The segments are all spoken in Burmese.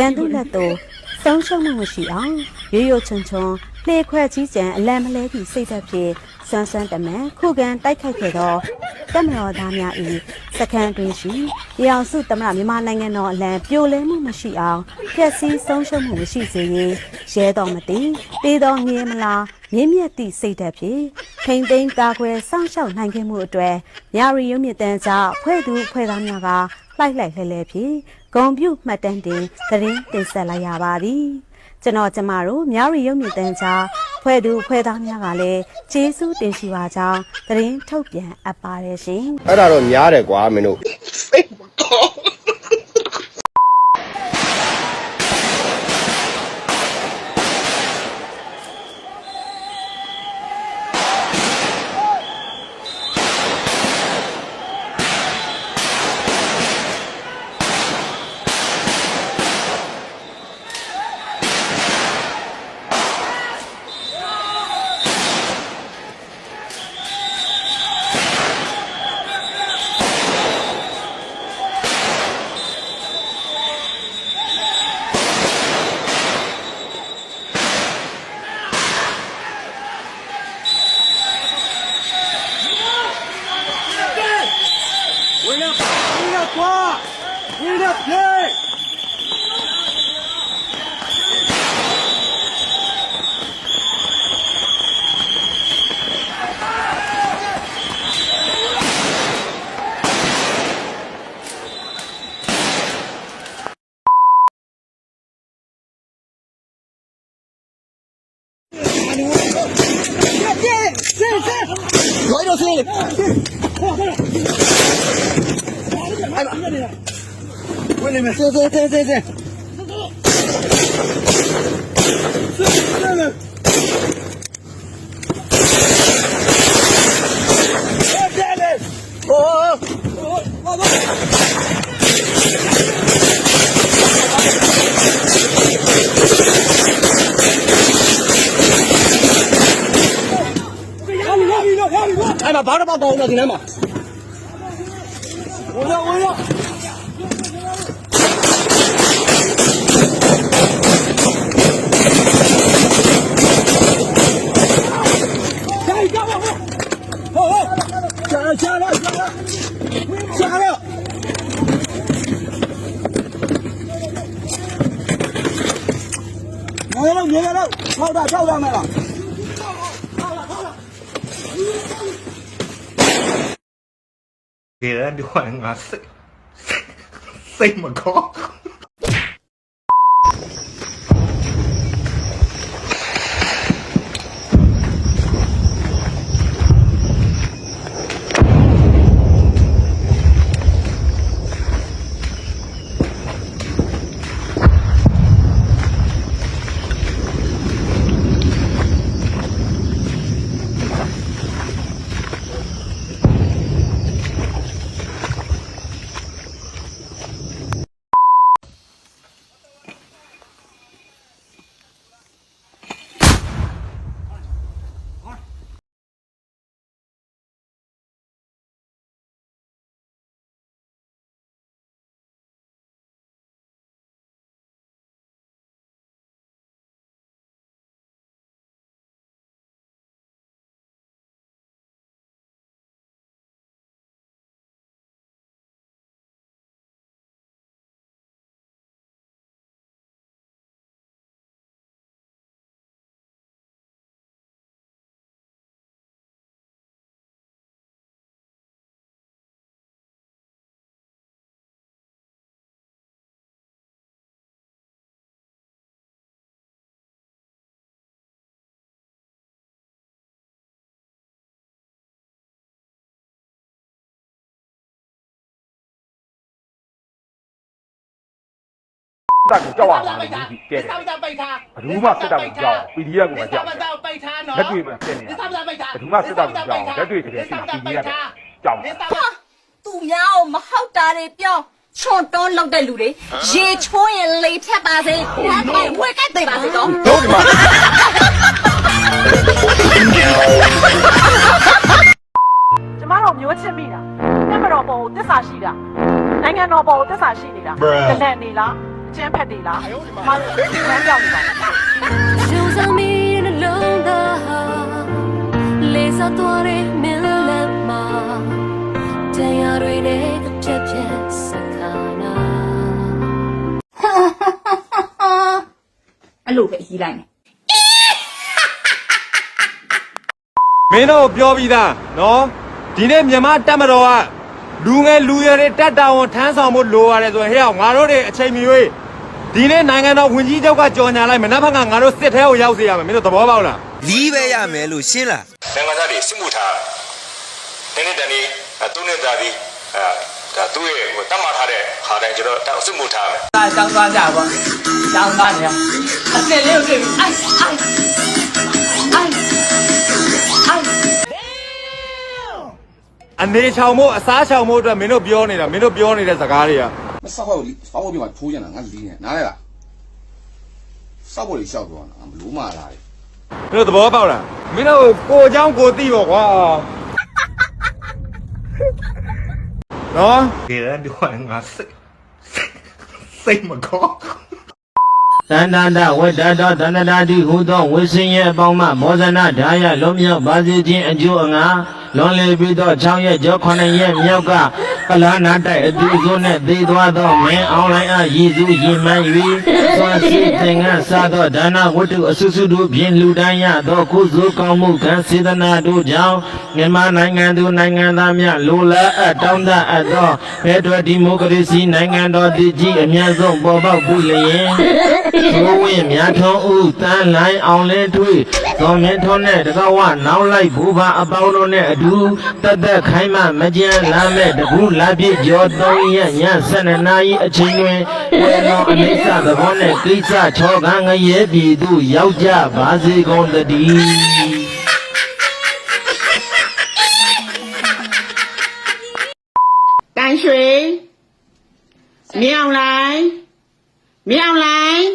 ရန်သူလက်သို့ဆုံးရှုံးမှုမရှိအောင်ရိုးရိုးချွန်ချွန်လှေခွက်ကြီးကြံအလံမလဲသည့်စိတ်ဓာတ်ဖြင့်ဆွမ်းဆွမ်းတမန်ခုခံတိုက်ခိုက်ခဲ့သောတက်မတော်သားများ၏စခန်းတွင်ရှိရောင်စုတမရမြန်မာနိုင်ငံတော်အလံပြိုလဲမှုမရှိအောင်ဖျက်ဆီးဆုံးရှုံးမှုမရှိစေရေးရဲတော်မတင်တေးတော်ငြင်းမလားမြင့်မြတ်သည့်စိတ်ဓာတ်ဖြင့်ထိမ့်သိမ်းကာကွယ်စောင့်ရှောက်နိုင်ခဲ့မှုအတွေ့မြရီရုံမြင့်တန်းကြောင့်ဖွဲ့သူဖွဲ့သားများကလှိုက်လှိုက်လဲလဲဖြင့် ဂုံပြုတ်မှတ်တမ်းတင်သတင်းတင်ဆက်လိုက်ရပါသည်ကျွန်တော်ကျမတို့မြရီရုံမြင့်တန်းကြောင့်ဖွဲ့သူဖွဲ့သားများကလည်းကျေးဇူးတင်ရှိပါကြောင်းသတင်းထုတ်ပြန်အပ်ပါတယ်ရှင်အဲ့ဒါတော့များတယ်ကွာမင်းတို့ဝင်ရဝင်ရကွာ ဝင်ရပြေး来这这面。走这走走走。走。走走走。哎妈，把这把刀拿进来嘛！给人ပြောရင်ငါစိတ်စိတ် တပ်ကိုကြောက်ရမှာလို့ဒီတဲ့တယ်စားစားပိတ်ထားဘယ်သူမှစစ်တပ်ကိုကြောက် PDF ကိုမကြောက်စားစားပိတ်ထားနော်လက်တွေ့ပဲဖြစ်နေတာစားစားပိတ်ထားဘယ်သူမှစစ်တပ်ကိုကြောက်လက်တွေ့တကယ်ဖြစ်နေတာ PDF ပဲကြောက်တယ်သူများကိုမဟုတ်တာတွေပြောချွန်တွန်းလောက်တဲ့လူတွေရေချိုးရင်လေဖြတ်ပါစေဒါပေမဲ့ဝက်ကတ်သေးပါစေတော့တို့ဒီမှာကျမတို့မျိုးချစ်မိတာတက်မတော်ပေါ်ကိုတစ္ဆာရှိတာနိုင်ငံတော်ပေါ်ကိုတစ္ဆာရှိနေတာတလန့်နေလား ကျန်းဖက်တွေလားမမတို့လမ်းပြောင်းနေပါလူစားမီးနှလုံးသားဟာလေးစားသွားတဲ့မင်းလက်မှာတရားတွေနဲ့ပြက်ပြက်စခါနာအဲ့လိုပဲအကြီးလိုက်မယ်မင်းတို့ပြောပြီးသားနော်ဒီနေ့မြန်မာတပ်မတော်ကလူငယ်လူရွယ်တွေတက်တာဝန်ထမ်းဆောင်ဖို့လိုရတယ်ဆိုရင်ဟဲ့ငါတို့တွေအချိန်မီွေး ဒီနေ့နိုင်ငံတော်ဝန်ကြီးချုပ်ကကြော်ညာလိုက်မနက်ဖြန်ကငါတို့စစ်ထဲကိုရောက်စေရမယ်မင်းတို့သဘောပေါက်လားလီးပဲရမယ်လို့ရှင်းလားနိုင်ငံသားတွေစစ်မှုထားနေ့နေ့တနေ့သူနဲ့တာပြီးအဲဒါသူ့ရဲ့ဟိုတတ်မှတ်ထားတဲ့ဟာတိုင်းကျွန်တော်စစ်မှုထားမယ်ဒါတောင်းသွားကြပါတောင်းသွားနေရအစင်လေးကိုတွေ့ပြီးအိုက်အိုက်အိုက်အနေချောင်မို့အစားချောင်မို့အတွက်မင်းတို့ပြောနေတာမင်းတို့ပြောနေတဲ့စကားတွေက 那烧坏我防火壁把铺进来，俺理解哪里了？烧玻你效果？俺们鲁马哪里？那不好报了，没那过江过地的话啊。别人的话我谁谁么搞？咱咱咱，我咱咱咱咱咱的互动，我深夜帮忙，莫在那打阳下面把自己救啊！လွန်လေပြီးသော6ရက်ကျော်9ရက်မြောက်ကကလာနာတိုက်အတူဆုံးနဲ့သေသွားသောမင်းအောင်လိုင်းအားရည်စုရည်မှန်း၍သွန်စီသင်္ကန်းစားသောဒါနဝတ္ထုအဆုစုတို့ဖြင့်လူတန်းရသောကုသိုလ်ကောင်းမှုကံစေတနာတို့ကြောင့်မြန်မာနိုင်ငံသူနိုင်ငံသားများလိုလားအပ်တောင်းတအပ်သောဖက်ဒရယ်ဒီမိုကရေစီနိုင်ငံတော်တည်ကြည်အများဆုံးပေါ်ပေါက်ပြီးလျင်ဘိုးဝင်းမြတ်ထုံးဦးတန်းလိုင်းအောင်လဲထွေးသောမင်းထွန်းနဲ့တကဝနောက်လိုက်ဘူပါအပေါင်းတို့နဲ့အတူတသက်ခိုင်းမှမကြံလာမဲ့တကူလာပြည့်ကျော်သုံးရက်ည12နာရီအချိန်တွင်ဝေနောအနိစ္စသဘောနဲ့ကိစ္စချောကငရဲပြည်သူရောက်ကြပါစေကုန်တည်းတန်ရွှေမြောင်လိုင်းမြောင်လိုင်း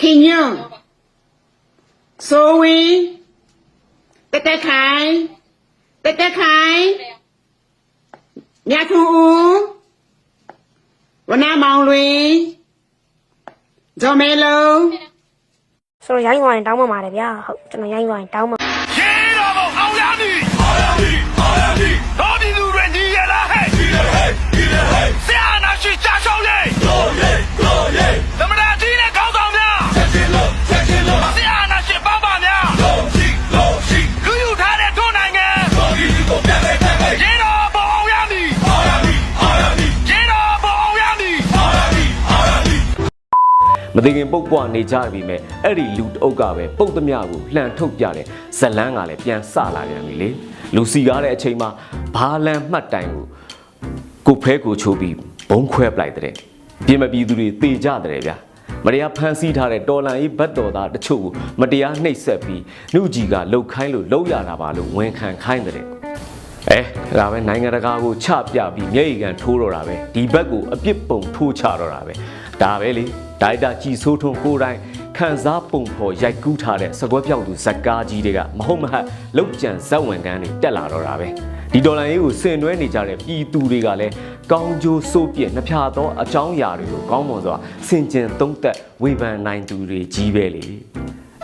ခင်ညွန့်ဆိုဝင်း တက်တက်ခိုင်တက်တက်ခိုင်မြတ်ထွန်းဦးဝနာမောင်လွင်ဇော်မဲလုံးဆိုတော့ရိုင်းဝိုင်းတောင်းမှပါတယ်ဗျာဟုတ်ကျွန်တော်ရိုင်းဝိုင်းတောင်းမှရေတော်ဘုံအောင်ရမည်အောင်ရမည်အောင်ရမည်တော်ပြည်သူတွေညီရလားဟဲ့ညီရဟဲ့ညီရဟဲ့ဆရာနာရှိချာချောင်းရေးတော်ရေး မသိခင်ပုတ်ပွားနေကြပြီမဲ့အဲ့ဒီလူတအုပ်ကပဲပုတ်သမျှကိုလှန်ထုတ်ပြတဲ့ဇလန်းကလည်းပြန်စလာပြန်ပြီလေလူစီကားတဲ့အချိန်မှာဘာလန်မှတ်တိုင်ကိုကိုဖဲကိုချိုးပြီးဘုံခွဲပလိုက်တဲ့ပြင်မပြည်သူတွေတေကြတဲ့ဗျာမတရားဖမ်းဆီးထားတဲ့တော်လန်ရေးဘတ်တော်သားတချို့ကိုမတရားနှိပ်စက်ပြီးနှုတ်ကြီးကလှုပ်ခိုင်းလို့လှုပ်ရတာပါလို့ဝန်ခံခိုင်းတဲ့အဲဒါပဲနိုင်ငံတကာကိုချပြပြီးမျက်ရည်ကန်ထိုးတော့တာပဲဒီဘက်ကိုအပြစ်ပုံထိုးချတော့တာပဲဒါပဲလေ ဒိုက်တာကြည်ဆိုးထွန်းကိုယ်တိုင်ခန်းစားပုံဖော်ရိုက်ကူးထားတဲ့စကွက်ပြောက်သူဇက်ကားကြီးတွေကမဟုတ်မဟတ်လောက်ကြံဇက်ဝင်ကန်းတွေတက်လာတော့တာပဲဒီဒေါ်လာရေးကိုဆင်နွှဲနေကြတဲ့ပြည်သူတွေကလည်းကောင်းကျိုးစိုးပြည့်နှဖျားသောအကြောင်းအရာတွေကိုကောင်းမွန်စွာဆင်ကျင်သုံးသက်ဝေဖန်နိုင်သူတွေကြီးပဲလေ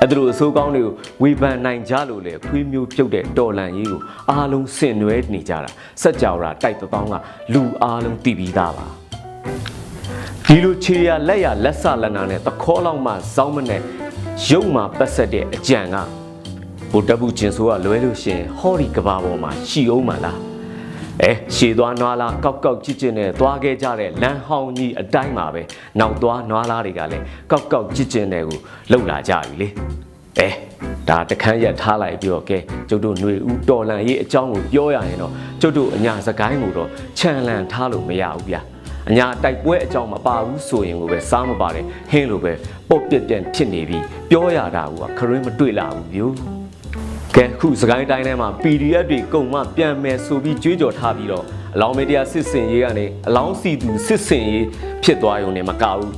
အဲ့ဒါလို့အစိုးကောင်းတွေကိုဝေဖန်နိုင်ကြလို့လေခွေးမျိုးပြုတ်တဲ့တော်လန်ရေးကိုအားလုံးဆင်နွှဲနေကြတာစက်ကြောရာတိုက်တောင်းကလူအားလုံးတည်ပြီးသားပါ ဒီလိုခြေရလက်ရလက်ဆလက်နာနဲ့တခေါ်လောက်မှဇောင်းမနဲ့ရုပ်မှပတ်ဆက်တဲ့အကြံကဘိုတပုကျင်ဆိုကလွဲလို့ရှရင်ဟောဒီကဘာပေါ်မှာရှီအောင်မှလားအဲရှည်သွားနွားလားကောက်ကောက်ကြည့်ကြည့်နဲ့သွားခဲ့ကြတဲ့လမ်းဟောင်းကြီးအတိုင်းပါပဲနောက်သွားနွားလားတွေကလည်းကောက်ကောက်ကြည့်ကြည့်နဲ့ကိုလှုပ်လာကြပြီလေအဲဒါတခန်းရက်ထားလိုက်ပြီးတော့ကဲကျုပ်တို့ຫນွေဦးတော်လန်ရေးအကြောင်းကိုပြောရရင်တော့ကျုပ်တို့အညာစကိုင်းကိုတော့ခြံလန်ထားလို့မရဘူးဗျာ အညာတိုက်ပွဲအကြောင်းမပါဘူးဆိုရင်ကိုပဲစားမပါတယ်ဟင်းလိုပဲပုတ်ပြက်ပြန်ဖြစ်နေပြီပြောရတာကခရင်းမတွေ့လာဘူးဗျို့ကဲခုစကိုင်းတိုင်းထဲမှာ PDF တွေကုန်မှပြန်မယ်ဆိုပြီးကြွေးကြော်ထားပြီးတော့အလောင်းမေတ္တာစစ်စင်ရေးကနေအလောင်းစီသူစစ်စင်ရေးဖြစ်သွားရုံနဲ့မကဘူး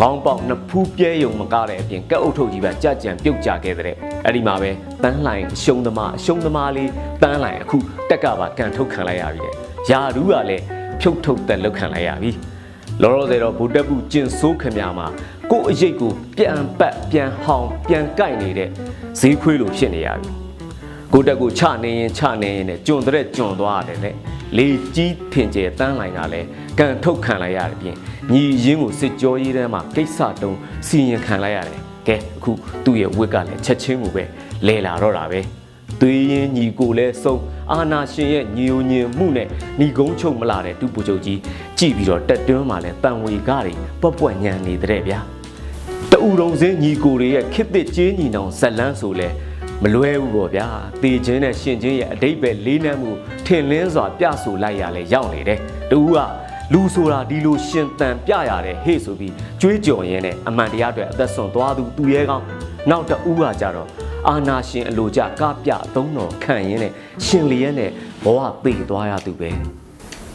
ခေါင်းပေါက်နှစ်ဖူးပြဲယုံမကတဲ့အပြင်ကက်အုပ်ထုတ်ကြီးပဲကြကြံပြုတ်ကြခဲ့တဲ့အဲ့ဒီမှာပဲတန်းလှိုင်အရှုံးသမားအရှုံးသမားလေးတန်းလှိုင်အခုတက်ကပါကန်ထုတ်ခံလိုက်ရပြီတဲ့ယာရူးကလည်း ဖြုတ်ထုတ်သက်လောက်ခံလိုက်ရပြီလောလောဆယ်တော့ဗုဒ္ဓပုကျင်ဆိုးခမရမှာကိုယ့်အရေးကိုပြန်ပတ်ပြန်ဟောင်းပြန်ကြိုက်နေတဲ့ဈေးခွေးလိုဖြစ်နေရပြီကိုယ့်တက်ကိုချနေရင်ချနေရင်နဲ့ကျွံတဲ့ကျွံသွားရတယ်လေလေကြီးထင်ကျဲတန်းလိုက်တာလဲကန်ထုတ်ခံလိုက်ရတဲ့ပြင်ညီရင်းကိုစစ်ကြောရေးတန်းမှာကိစ္စတုံးစီရင်ခံလိုက်ရတယ်ကဲအခုသူ့ရဲ့ဝစ်ကလည်းချက်ချင်းကိုပဲလဲလာတော့တာပဲ သွေးရင်ညီကိုလဲဆုံးအာနာရှင်ရဲ့ညီယိုညင်မှုနဲ့ညီကုန်းချုပ်မလာတဲ့တူပူချုပ်ကြီးကြည်ပြီးတော့တက်တွန်းမှလဲတန်ဝေကားတွေပွက်ပွက်ညံနေတဲ့ဗျာတူတုံစင်းညီကိုတွေရဲ့ခစ်တစ်ကျေးညီနောင်ဇက်လန်းဆိုလဲမလွဲဘူးပေါ့ဗျာတေခြင်းနဲ့ရှင်ချင်းရဲ့အတိတ်ပဲလေးနက်မှုထင်လင်းစွာပြဆိုလိုက်ရလဲရောက်နေတယ်တူကလူဆိုတာဒီလိုရှင်တန်ပြရတယ်ဟေ့ဆိုပြီးကြွေးကြော်ရင်းနဲ့အမှန်တရားတွေအသက်ဆွန်သွားသူသူရဲကောင်းနောက်တူကကြတော့ အာနာရှင်အလိုကြကားပြအသုံးတော်ခံရင်းနဲ့ရှင်လျက်နဲ့ဘဝပေသွားရသူပဲ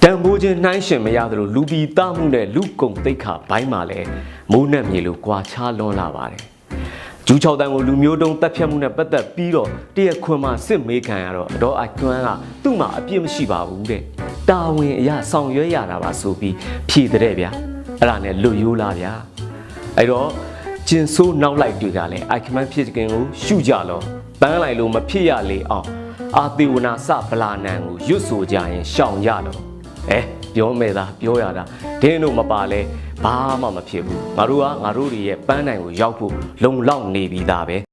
တန်ဖိုးချင်းနှိုင်းရှင်မရသလိုလူပြီးသားမှုနဲ့လူကုံတိတ်ခါဘိုင်းမှာလဲမိုးနဲ့မြေလိုကွာခြားလွန်လာပါတယ်ဂျူး၆တန်းကိုလူမျိုးတုံးတက်ဖြတ်မှုနဲ့ပတ်သက်ပြီးတော့တရက်ခွင်မှာစစ်မေးခံရတော့အတော်အကျွမ်းကသူ့မှာအပြစ်မရှိပါဘူးတဲ့တာဝန်အရာဆောင်ရွက်ရတာပါဆိုပြီးဖြေတဲ့ဗျာအဲ့ဒါနဲ့လွတ်ရိုးလာဗျာအဲ့တော့ ကျင်ဆိုးနောက်လိုက်တွေကလည်းအိုက်ခမန်ဖြစ်ကင်ကိုရှုကြလောပန်းလိုက်လို့မဖြစ်ရလေအောင်အာသေဝနာစဗလာနံကိုရွတ်ဆိုကြရင်ရှောင်ရလောအဲပြောမဲ့သားပြောရတာဒင်းတို့မပါလဲဘာမှမဖြစ်ဘူးငါတို့ကငါတို့တွေရဲ့ပန်းနိုင်ကိုရောက်ဖို့လုံလောက်နေပြီးသားပဲ